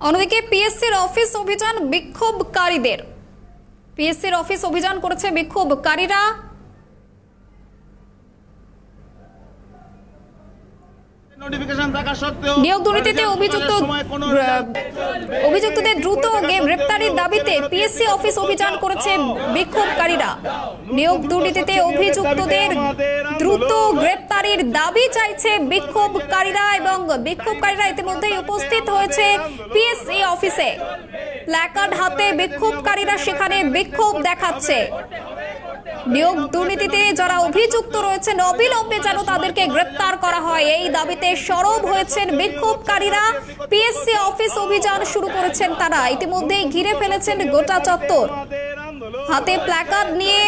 অন্যদিকে পিএসসির অফিস অভিযান বিক্ষোভকারীদের। পিএসসির অফিস অভিযান করেছে বিক্ষোভকারীরা নোটিফিকেশন থাকা সত্ত্বেও নিয়োগ দুর্নীতিতে অভিযুক্ত অভিযুক্তদের দ্রুত গ্রেপ্তারির দাবিতে পিএসসি অফিস অভিযান করেছে বিক্ষোভকারীরা। নিয়োগ দুর্নীতিতে অভিযুক্তদের দ্রুত গ্রেপ্তারির দাবি চাইছে বিক্ষোভকারীরা এবং বিক্ষোভকারীরা ইতিমধ্যেই উপস্থিত হয়েছে পিএসসি অফিসে। প্ল্যাকার্ড হাতে বিক্ষোভকারীরা সেখানে বিক্ষোভ দেখাচ্ছে। নিয়োগ দুর্নীতিতে যারা অভিযুক্ত রয়েছেন, অবিলম্বে যেন তাদেরকে গ্রেপ্তার করা হয়। এই দাবিতে সরব হয়েছেন বিক্ষোভকারীরা। পিএসসি অফিস অভিযান শুরু করেছেন তারা। ইতিমধ্যেই ঘিরে ফেলেছেন গোটা চত্বর। হাতে প্ল্যাকার্ড নিয়ে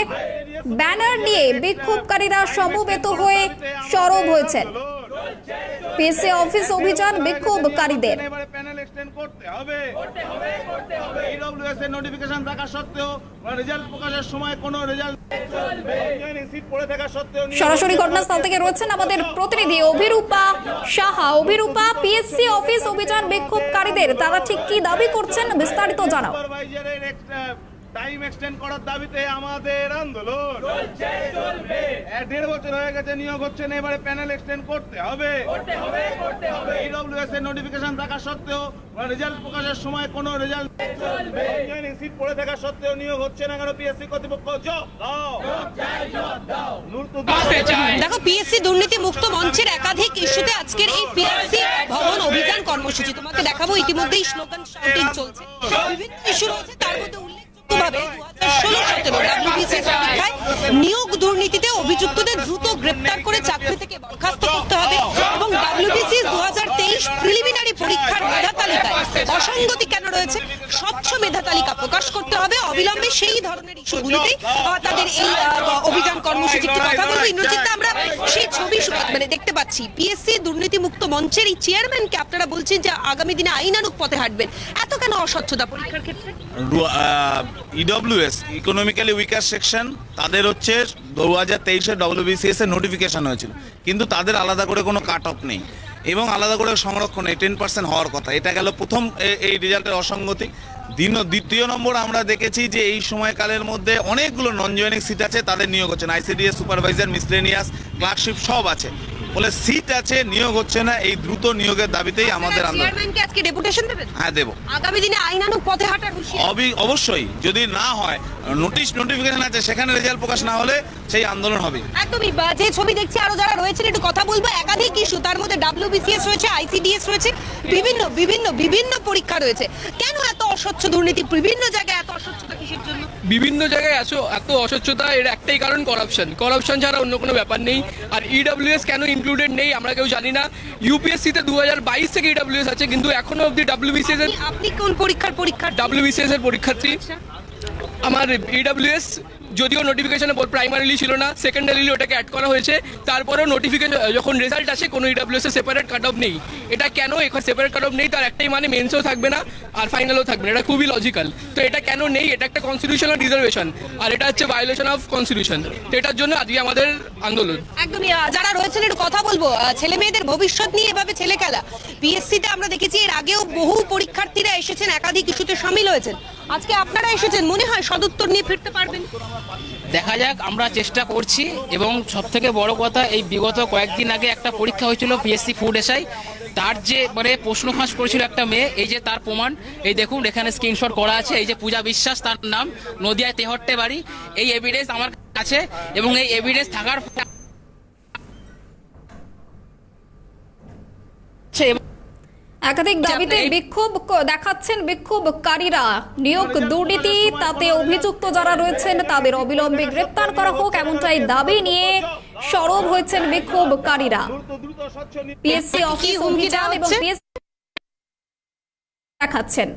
ব্যানার নিয়ে বিক্ষোভকারীরা সমবেত হয়ে সরব হয়েছেন। পিএসসি অফিস অভিযান বিক্ষোভকারীদের। করতে হবে। ইডব্লিউএস এর নোটিফিকেশন থাকা সত্ত্বেও রেজাল্ট প্রকাশের সময় কোনো রেজাল্ট সিট পড়ে থাকা সত্ত্বেও নিয়োগ- সরাসরি ঘটনাস্থল থেকে রয়েছেন আমাদের প্রতিনিধি অভিরূপা সাহা। অভিরূপা পিএসসি অফিস অভিযান বিক্ষোভকারীদের তারা ঠিক কি দাবি করছেন বিস্তারিত জানাও। টাইম এক্সটেন্ড করার দাবিতে আমাদের আন্দোলন। এক দেড় বছর হয়ে গেছে নিয়োগ হচ্ছে না এবারে প্যানেল এক্সটেন্ড করতে হবে। ইডব্লিউএস এর নোটিফিকেশন থাকা সত্ত্বেও রেজাল্ট প্রকাশের সময় কোনো রেজাল্ট সিট পড়ে থাকা সত্ত্বেও নিয়োগ হচ্ছে না কেন? পিএসসি কর্তৃপক্ষ জব দাও। দেখো পিএসসি দুর্নীতি মুক্ত মঞ্চের একাধিক ইস্যুতে আজকের এই পিএসসি ভবন অভিযান কর্মসূচি। তোমাকে দেখাবো ইতিমধ্যেই স্লোগান শাউটিং চলছে। বিভিন্ন ইস্যু রয়েছে তার মধ্যে উল্লেখযোগ্যভাবে ষোলো সতেরো নিয়োগ দুর্নীতিতে অভিযুক্তদের দ্রুত গ্রেপ্তার করে চাকরি থেকে বরখাস্ত করতে হবে এবং ডাব্লিউবিসিএস দু হাজার তেইশ প্রিলিমিনারি পরীক্ষার মেধা তালিকায় অসঙ্গতি কেন রয়েছে স্বচ্ছ মেধা তালিকা প্রকাশ করতে হবে। অবিলম্বে সেই ধরনের তাদের এই অভিযান কর্মসূচি কথা বলব। ইন্দ্রজিৎ আমরা সেই ছবি মানে দেখতে পাচ্ছি। পিএসসি দুর্নীতি মুক্ত মঞ্চের এই চেয়ারম্যানকে আপনারা বলছেন যে আগামী দিনে আইনানুক পথে হাঁটবেন। এত কেন অস্বচ্ছতা পরীক্ষার ক্ষেত্রে? ইডব্লিউএস ইকোনমিক্যালি উইকার সেকশন তাদের হচ্ছে দু হাজার তেইশে ডব্লিউবিসিএস এর নোটিফিকেশন হয়েছিল। কিন্তু তাদের আলাদা করে কোনো কাট অফ নেই। এবং আলাদা করে সংরক্ষণ টেন পার্সেন্ট হওয়ার কথা। এটা গেল প্রথম এই রেজাল্টের অসঙ্গতি। দিন দ্বিতীয় নম্বর আমরা দেখেছি যে এই সময়কালের মধ্যে অনেকগুলো নন জয়েনিং সিট আছে, তাদের নিয়োগ হচ্ছে আইসিডিএস সুপারভাইজার মিসলেনিয়াস ক্লার্কশিপ সব আছে। বলে সিট আছে নিয়োগ হচ্ছে না এই দ্রুত নিয়োগের দাবিতেই আমাদের আন্দোলন। চেয়ারম্যানকে আজকে ডেপুটেশন দেবেন? হ্যাঁ দেবো। আগামী দিনে আইনানুক পথে হাঁটার অবশ্যই যদি না হয় নোটিশ নোটিফিকেশন আছে সেখানে রেজাল্ট প্রকাশ না হলে সেই আন্দোলন হবে। একদমই বা যে ছবি দেখছি আরও যারা রয়েছেন একটু কথা বলব। একাধিক ইস্যু তার মধ্যে ডাব্লিউবিসিএস রয়েছে আইসিডিএস রয়েছে বিভিন্ন বিভিন্ন বিভিন্ন পরীক্ষা রয়েছে। কেন এত অস্বচ্ছ দুর্নীতি? বিভিন্ন জায়গায় এত অস্বচ্ছতা কিসের জন্য? বিভিন্ন জায়গায় এত এত অস্বচ্ছতা এর একটাই কারণ করাপশন করাপশন ছাড়া অন্য কোনো ব্যাপার নেই। আর ইডব্লিউএস কেন ইনক্লুডেড নেই আমরা কেউ জানি না। ইউপিএসসিতে দু হাজার বাইশ থেকে ইডাব্লিউএস আছে কিন্তু এখনও অবধি ডাব্লিউবিসিএস এর আপনি- কোন পরীক্ষার পরীক্ষার ডাব্লিউবিসিএস এর পরীক্ষার্থী। আমার ইডব্লিউএস যদিও নোটিফিকেশনে প্রাইমারিলি ছিল না সেকেন্ডারিলি ওটাকে অ্যাড করা হয়েছে। তারপরেও নোটিফিকেশন যখন রেজাল্ট আসে, কোনো ইডব্লিউএস সেপারেট কাট অফ নেই। এটা কেন এখন সেপারেট কাট অফ নেই? তার একটাই মানে মেন্সও থাকবে না, আর ফাইনালও থাকবে না। এটা খুবই লজিক্যাল তো এটা কেন নেই? এটা একটা কনস্টিটিউশনাল রিজার্ভেশন আর এটা হচ্ছে ভায়োলেশন অফ কনস্টিটিউশন তো এটার জন্য আজকে আমাদের আন্দোলন। একদমই যারা রয়েছেন, একটু কথা বলব। ছেলে মেয়েদের ভবিষ্যৎ নিয়ে এভাবে ছেলে খেলা। পিএসসিতে আমরা দেখেছি, এর আগেও বহু পরীক্ষার্থীরা এসেছেন, একাধিক ইস্যুতে সামিল হয়েছেন। আজকে আপনারা এসেছেন, মনে হয় সদুত্তর নিয়ে ফিরতে পারবেন। দেখা যাক, আমরা চেষ্টা করছি এবং সব থেকে বড় কথা, এই বিগত কয়েকদিন আগে একটা পরীক্ষা হয়েছিল পিএসসি ফুড এসআই তার যে মানে প্রশ্ন ফাঁস করেছিল একটা মেয়ে, এই যে তার প্রমাণ, এই দেখুন, এখানে স্ক্রিনশট করা আছে, এই যে পূজা বিশ্বাস, তার নাম, নদিয়ায় তেহট্টে বাড়ি। এই এভিডেন্স আমার কাছে এবং এই এভিডেন্স থাকার একাধিক দাবিতে বিক্ষোভ দেখাচ্ছেন বিক্ষোভকারীরা। নিয়োগ দুর্নীতি তাতে অভিযুক্ত যারা রয়েছেন তাদের অবিলম্বে গ্রেপ্তার করা হোক এমনটাই দাবি নিয়ে সরব হয়েছেন বিক্ষোভকারীরা। পিএসসি অফিস অভিযান এবং দেখাচ্ছেন।